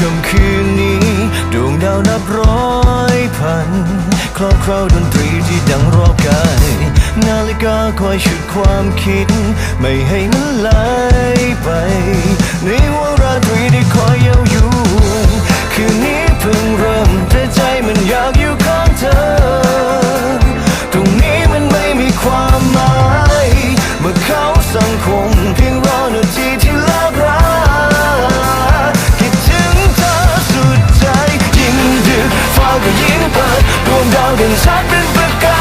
ค่ำคืนนี้ ดวงดาวนับร้อยพัน ครอบคราดนตรีที่ดังรอบกาย นาฬิกาคอยชุดความคิด ไม่ให้มันไหลไป ในวงราตรีที่คอยาวเด่นชัดเป็นประกา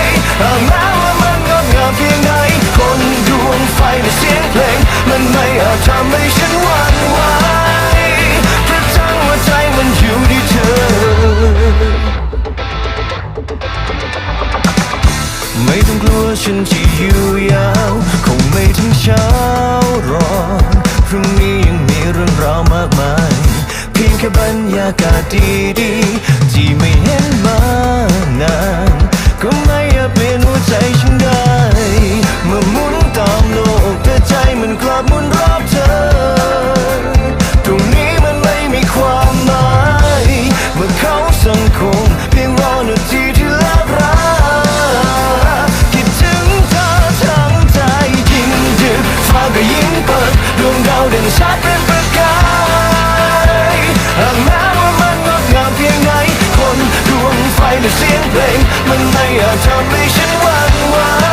ยหาแม้ว่ามันงดงามเพียงไหนคนดวงไฟในเสียงเพลง มันไม่อาจทำให้ฉันหวั่นไหวเพราะทั้งหัวใจมันอยู่ที่เธอ ไม่ต้องกลัวฉันจะอยู่ยาวคงไม่ถึงเช้ารอพรุ่งนี้ยังมีเรื่องราวมากมาย ค่บรรยากาศดีๆที่ไม่เห็นมานานก็ไม่อาจเปลี่ยนหัวใจฉันได้เมื่อหมุนตามโลกแต่ใจมันกลับหมุนรอบเธอ ตรงนี้มันไม่มีความหมายเมื่อเขาสังคมเพียงรอนาทีที่ลิกราคิดถึงเธอทั้งใจยิ่งดึกฟ้าก็ยิ่งเปิดดวงดาวเด่นชัดเป็น แม้ว่ามันงดงามเพียงไหคนดวงไฟในเสียงเพลง มันไม่อาจทำให้ฉันหวั่นไหว